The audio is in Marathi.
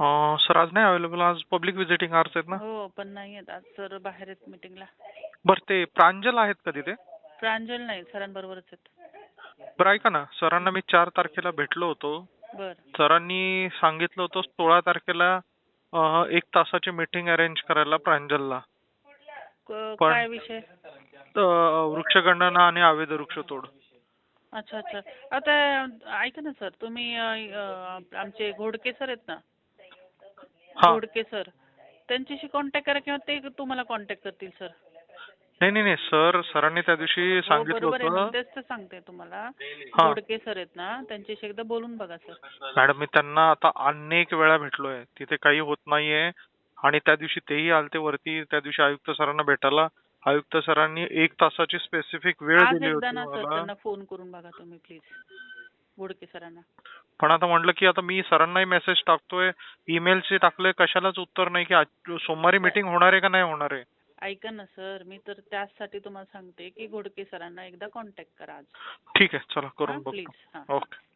अं, सर आज नाही अवेलेबल आज पब्लिक व्हिजिटिंग आवर्स आहेत ना? हो पण नाही आहेत. आज सर बाहेर आहेत मीटिंगला बरं ते प्रांजल आहेत का तिथे? प्रांजल नाही सरांबरोबरच आहेत. बरं ऐका ना. सरांना मी चार तारखेला भेटलो होतो. बर. सरांनी सांगितलं होतं सोळा तारखेला अं, एक तासाची मीटिंग अरेंज करायला प्रांजलला. क- पण- काय विषय? अं, वृक्षगणना आणि आवेद वृक्षतोड. अच्छा अच्छा. आता ऐका ना सर. तुम्ही अ, अ, आमचे घोडके सर आहेत ना? घोडके सर. त्यांच्याशी कॉन्टॅक्ट करा किंवा ते तुम्हाला कॉन्टॅक्ट करतील सर. नाही नाही नाही. सर सरांनी त्या दिवशी हो सांगितलं बरोबर आहे. होतं. तेच तर सांगते तुम्हाला. हा. घोडके सर आहेत ना त्यांच्याशी एकदा बोलून बघा सर. मॅडम मी त्यांना आता अनेक वेळा भेटलोय. तिथे काही होत नाहीये. आणि त्या दिवशी तेही आलते वरती. त्या दिवशी आयुक्त सरांना भेटायला. आयुक्त सरांनी एक तासाची स्पेसिफिक वेळ आज दिली एकदा होती ना सर मला. त्यांना फोन करून बघा तुम्ही प्लीज घोडके सरांना. पण आता म्हटलं की आता मी सरांनाही मेसेज टाकतोय. ईमेलचे टाकले कशालाच उत्तर नाही की सोमवारी मीटिंग होणार आहे का नाही होणार आहे? ऐका ना सर. मी तर त्याचसाठी तुम्हाला सांगते की घोडके सरांना एकदा कॉन्टॅक्ट करा आज. ठीक आहे चला करून प्लीज बघतो. ओके